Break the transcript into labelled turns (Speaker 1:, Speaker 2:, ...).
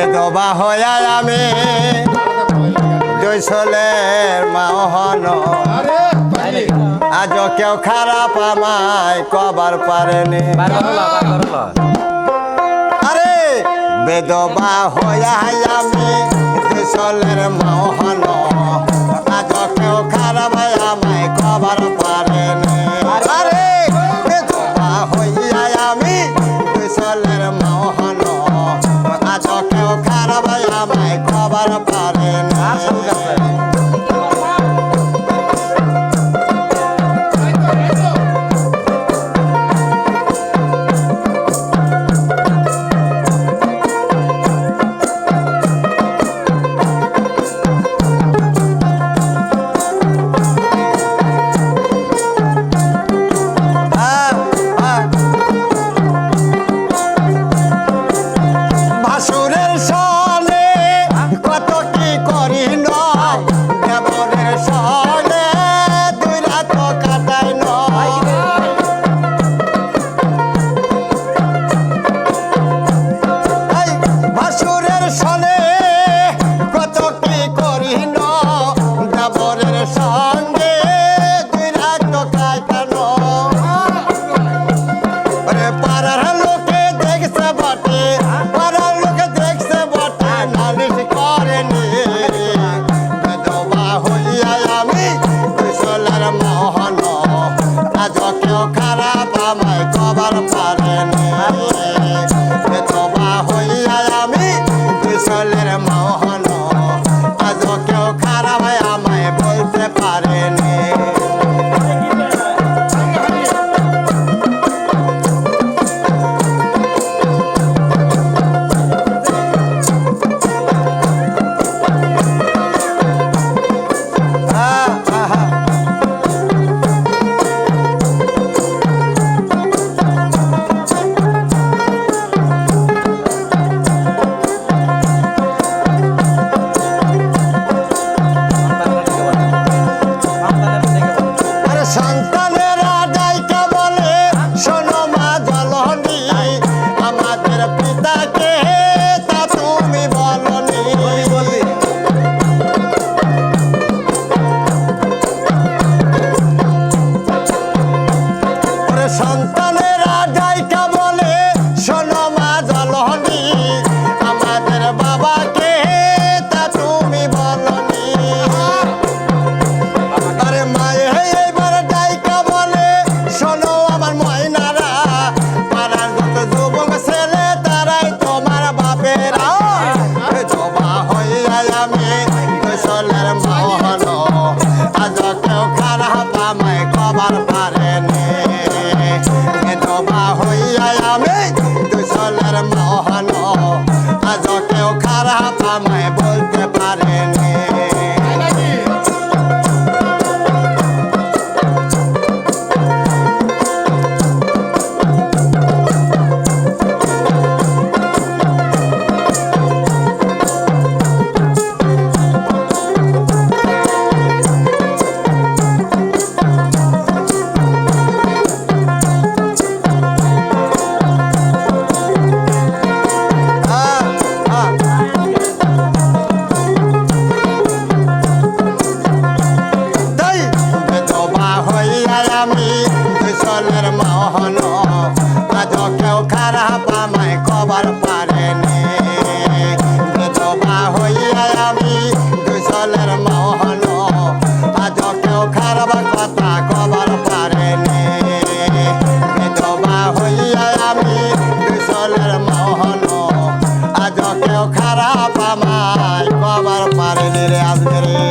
Speaker 1: বেদবা হয়া আমি। জৈসলে মাহন আজ কেউ খারাপ আমায় কবার পারেনি। আরে, বেদবা হয়া আমি জৈসলের মাহন আজ কেউ খারাপ আমায় কবার পারে আমায় খবর সান lot about. খারাপ আমায় বাবার পারে রে আসবে রে।